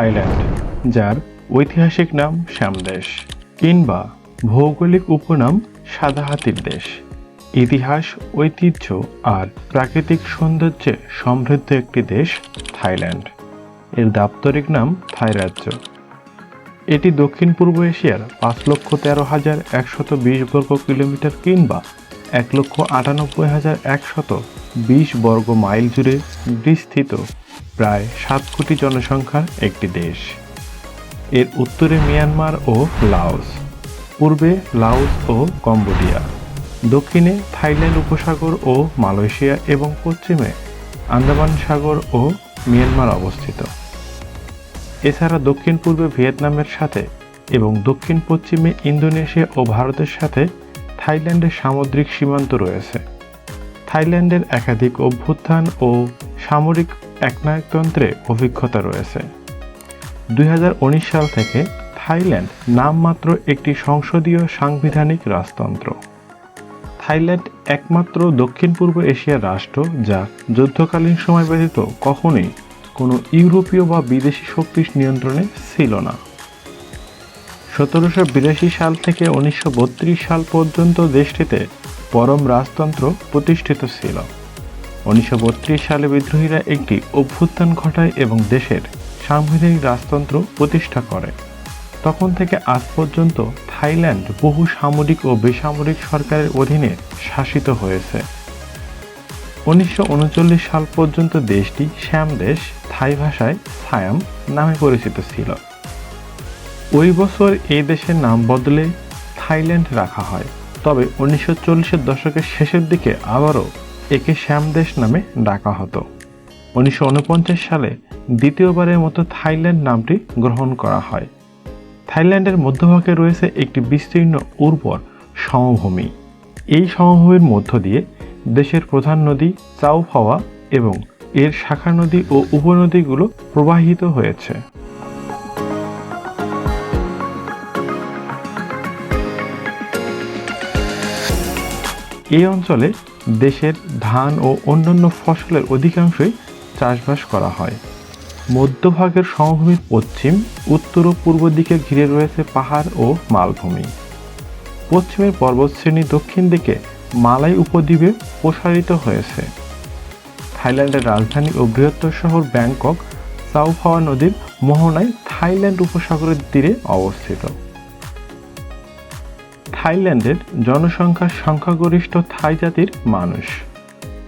Thailand, যার ঐতিহাসিক নাম শ্যামদেশ, কিংবা ভৌগোলিক উপনাম সাদা হাতির দেশ। ইতিহাস, ঐতিহ্য আর প্রাকৃতিক সৌন্দর্যে সমৃদ্ধ একটি দেশ থাইল্যান্ড। এর দাপ্তরিক নাম থাই রাজ্য। এটি দক্ষিণ পূর্ব এশিয়ার পাঁচ লক্ষ তেরো হাজার একশত বিশ বর্গ কিলোমিটার কিংবা এক লক্ষ আটানব্বই হাজার একশত বিশ বর্গ মাইল জুড়ে বিস্তৃত প্রায় সাত কোটি জনসংখ্যার একটি দেশ। এর উত্তরে মিয়ানমার ও লাওস, পূর্বে লাওস ও কম্বোডিয়া, দক্ষিণে থাইল্যান্ড উপসাগর ও মালয়েশিয়া এবং পশ্চিমে আন্দামান সাগর ও মিয়ানমার অবস্থিত। এছাড়া দক্ষিণ পূর্বে ভিয়েতনামের সাথে এবং দক্ষিণ পশ্চিমে ইন্দোনেশিয়া ও ভারতের সাথে থাইল্যান্ডের সামুদ্রিক সীমান্ত রয়েছে। থাইল্যান্ডের একাধিক অভ্যুত্থান ও সামরিক একনায়কতন্ত্রে অভিজ্ঞতা রয়েছে। দুই হাজার উনিশ সাল থেকে থাইল্যান্ড নামমাত্র একটি সংসদীয় সাংবিধানিক রাজতন্ত্র। থাইল্যান্ড একমাত্র দক্ষিণ পূর্ব এশিয়ার রাষ্ট্র, যা যুদ্ধকালীন সময় ব্যতীত কখনোই কোনো ইউরোপীয় বা বিদেশি শক্তির নিয়ন্ত্রণে ছিল না। সতেরোশো বিরাশি সাল থেকে উনিশশো বত্রিশ সাল পর্যন্ত দেশটিতে পরম রাজতন্ত্র প্রতিষ্ঠিত ছিল। উনিশশো বত্রিশ সালে বিদ্রোহীরা একটি অভ্যুত্থান ঘটায় এবং দেশের সাংবিধানিক রাজতন্ত্র প্রতিষ্ঠা করে। তখন থেকে আজ পর্যন্ত থাইল্যান্ড বহু সামরিক ও বেসামরিক সরকারের অধীনে শাসিত হয়েছে। উনিশশো উনচল্লিশ সাল পর্যন্ত দেশটি শ্যাম দেশ, থাই ভাষায় সায়াম নামে পরিচিত ছিল। ওই বছর এই দেশের নাম বদলে থাইল্যান্ড রাখা হয়। তবে উনিশশো চল্লিশের দশকের শেষের দিকে আবারও একে শ্যামদেশ নামে ডাকা হতো। উনিশশো উনপঞ্চাশ সালে দ্বিতীয়বারের মতো থাইল্যান্ড নামটি গ্রহণ করা হয়। থাইল্যান্ডের মধ্যভাগে রয়েছে একটি বিস্তীর্ণ উর্বর সমভূমি। এই সমভূমির মধ্য দিয়ে দেশের প্রধান নদী চাউফাওয়া এবং এর শাখা নদী ও উপনদীগুলো প্রবাহিত হয়েছে। এই অঞ্চলে দেশের ধান ও অন্যান্য ফসলের অধিকাংশই চাষবাস করা হয়। মধ্যভাগের সমভূমির পশ্চিম, উত্তর ও পূর্ব দিকে ঘিরে রয়েছে পাহাড় ও মালভূমি। পশ্চিমের পর্বতশ্রেণী দক্ষিণ দিকে মালাই উপদ্বীপে প্রসারিত হয়েছে। থাইল্যান্ডের রাজধানী ও বৃহত্তর শহর ব্যাংকক সাউফাওয়া নদীর মোহনায় থাইল্যান্ড উপসাগরের তীরে অবস্থিত। থাইল্যান্ডের জনসংখ্যার সংখ্যাগরিষ্ঠ থাই জাতির মানুষ।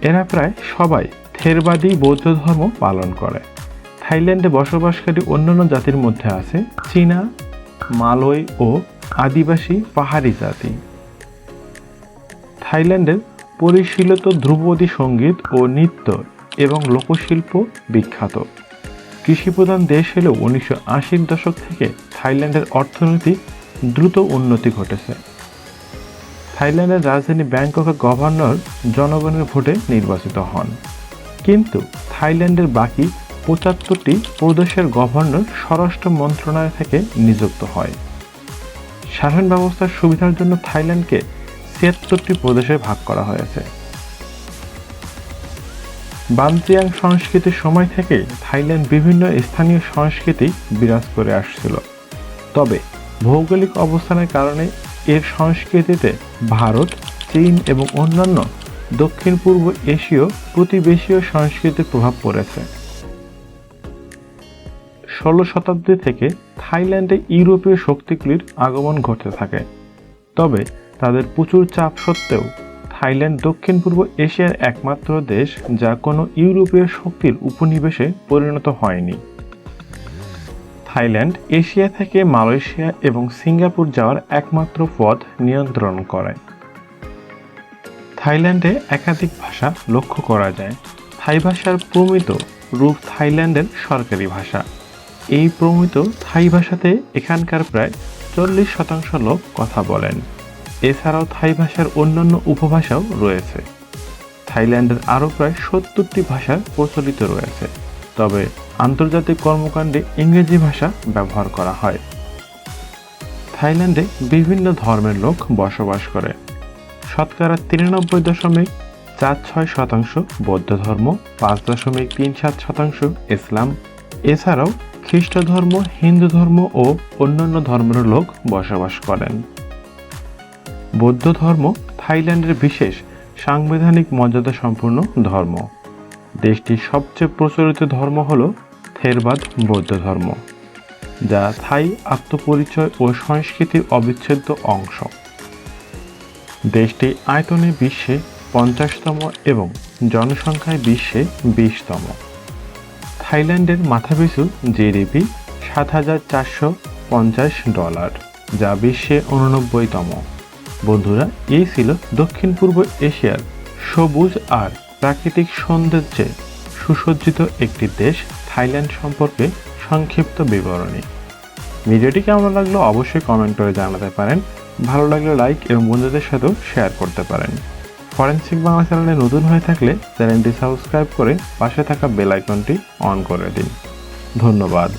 এরা প্রায় সবাই থেরবাদী বৌদ্ধ ধর্ম পালন করে। থাইল্যান্ডে বসবাসকারী অন্যান্য জাতির মধ্যে আছে চীনা, মালয় ও আদিবাসী পাহাড়ি জাতি। থাইল্যান্ডের পরিশীলিত ধ্রুপদী সংগীত ও নৃত্য এবং লোকশিল্প বিখ্যাত। কৃষিপ্রধান দেশ হলেও উনিশশো আশির দশক থেকে থাইল্যান্ডের অর্থনীতি দ্রুত উন্নতি ঘটেছে। থাইল্যান্ডের রাজধানী ব্যাংককের গভর্নর জনগণের ভোটে নির্বাচিত হন। কিন্তু থাইল্যান্ডের বাকি পঁচাত্তরটি প্রদেশের গভর্নর স্বরাষ্ট্র মন্ত্রণালয় থেকে নিযুক্ত হয়। শাসন ব্যবস্থার সুবিধার জন্য থাইল্যান্ডকে ছিয়াত্তরটি প্রদেশে ভাগ করা হয়েছে। বান্তিয়াং সংস্কৃতির সময় থেকে থাইল্যান্ড বিভিন্ন স্থানীয় সংস্কৃতি বিরাজ করে আসছিল। তবে ভৌগোলিক অবস্থানের কারণে এর সংস্কৃতিতে ভারত, চীন এবং অন্যান্য দক্ষিণ পূর্ব এশীয় প্রতিবেশীয় সংস্কৃতির প্রভাব পড়েছে। ষোলো শতাব্দী থেকে থাইল্যান্ডে ইউরোপীয় শক্তিগুলির আগমন ঘটতে থাকে। তবে তাদের প্রচুর চাপ সত্ত্বেও থাইল্যান্ড দক্ষিণ পূর্ব এশিয়ার একমাত্র দেশ যা কোনো ইউরোপীয় শক্তির উপনিবেশে পরিণত হয়নি। থাইল্যান্ড, এশিয়া থেকে মালয়েশিয়া এবং সিঙ্গাপুর যাওয়ার একমাত্র পথ নিয়ন্ত্রণ করে। থাইল্যান্ডে একাধিক ভাষা লক্ষ্য করা যায়। থাই ভাষার প্রমিত রূপ থাইল্যান্ডের সরকারি ভাষা। এই প্রমিত থাই ভাষাতে এখানকার প্রায় চল্লিশ শতাংশ লোক কথা বলেন। এছাড়াও থাই ভাষার অন্যান্য উপভাষাও রয়েছে। থাইল্যান্ডের আরও প্রায় সত্তরটি ভাষা প্রচলিত রয়েছে। তবে আন্তর্জাতিক কর্মকাণ্ডে ইংরেজি ভাষা ব্যবহার করা হয়। থাইল্যান্ডে বিভিন্ন ধর্মের লোক বসবাস করে। শতকরা তিরানব্বই দশমিক চার ছয় শতাংশ বৌদ্ধ ধর্ম, পাঁচ দশমিক তিন সাত শতাংশ ইসলাম। এছাড়াও খ্রিস্ট ধর্ম, হিন্দু ধর্ম ও অন্যান্য ধর্মের লোক বসবাস করেন। বৌদ্ধ ধর্ম থাইল্যান্ডের বিশেষ সাংবিধানিক মর্যাদা সম্পূর্ণ ধর্ম। দেশটির সবচেয়ে প্রচলিত ধর্ম হল থেরবাদ বৌদ্ধ ধর্ম, যা থাই আত্মপরিচয় ও সংস্কৃতির অবিচ্ছেদ্য অংশ। দেশটি আয়তনে বিশ্বে পঞ্চাশতম এবং জনসংখ্যায় বিশ্বে বিশতম। থাইল্যান্ডের মাথাপিছু জিডিপি সাত হাজার চারশো পঞ্চাশ ডলার, যা বিশ্বে উননব্বইতম। বন্ধুরা, এই ছিল দক্ষিণ পূর্ব এশিয়ার সবুজ আর প্রাকৃতিক সৌন্দর্যে সুসজ্জিত একটি দেশ থাইল্যান্ড সম্পর্কে সংক্ষিপ্ত বিবরণী। ভিডিওটি কেমন লাগল অবশ্যই কমেন্ট করে জানাতে পারেন। ভালো লাগলে লাইক এবং বন্ধুদের সাথেও শেয়ার করতে পারেন। ফরেন্সিক বাংলা চ্যানেলে নতুন হয়ে থাকলে চ্যানেলটি সাবস্ক্রাইব করে পাশে থাকা বেল আইকনটি অন করে দিন। ধন্যবাদ।